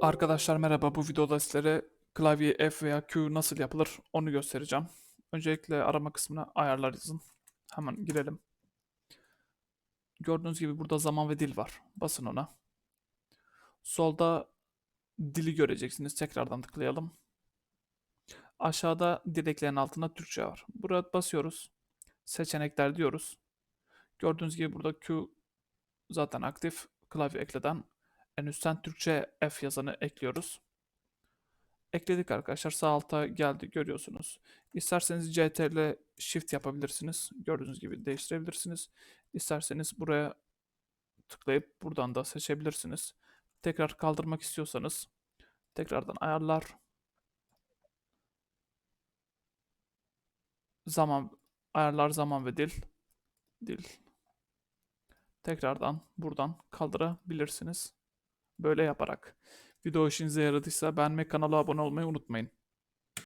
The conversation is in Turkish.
Arkadaşlar merhaba. Bu videoda sizlere klavye F veya Q nasıl yapılır onu göstereceğim. Öncelikle arama kısmına ayarlar yazın. Hemen girelim. Gördüğünüz gibi burada zaman ve dil var. Basın ona. Solda dili göreceksiniz. Tekrardan tıklayalım. Aşağıda dil ekleyen altında Türkçe var. Buraya basıyoruz. Seçenekler diyoruz. Gördüğünüz gibi burada Q zaten aktif. Klavye ekleden en üstten Türkçe F yazanı ekliyoruz. Ekledik arkadaşlar. Sağ alta geldi görüyorsunuz. İsterseniz CTRL Shift yapabilirsiniz. Gördüğünüz gibi değiştirebilirsiniz. İsterseniz buraya tıklayıp buradan da seçebilirsiniz. Tekrar kaldırmak istiyorsanız tekrardan ayarlar. Zaman ayarlar zaman ve dil. Dil. Tekrardan buradan kaldırabilirsiniz. Böyle yaparak. Video işinize yaradıysa beğenmeyi, kanala abone olmayı unutmayın.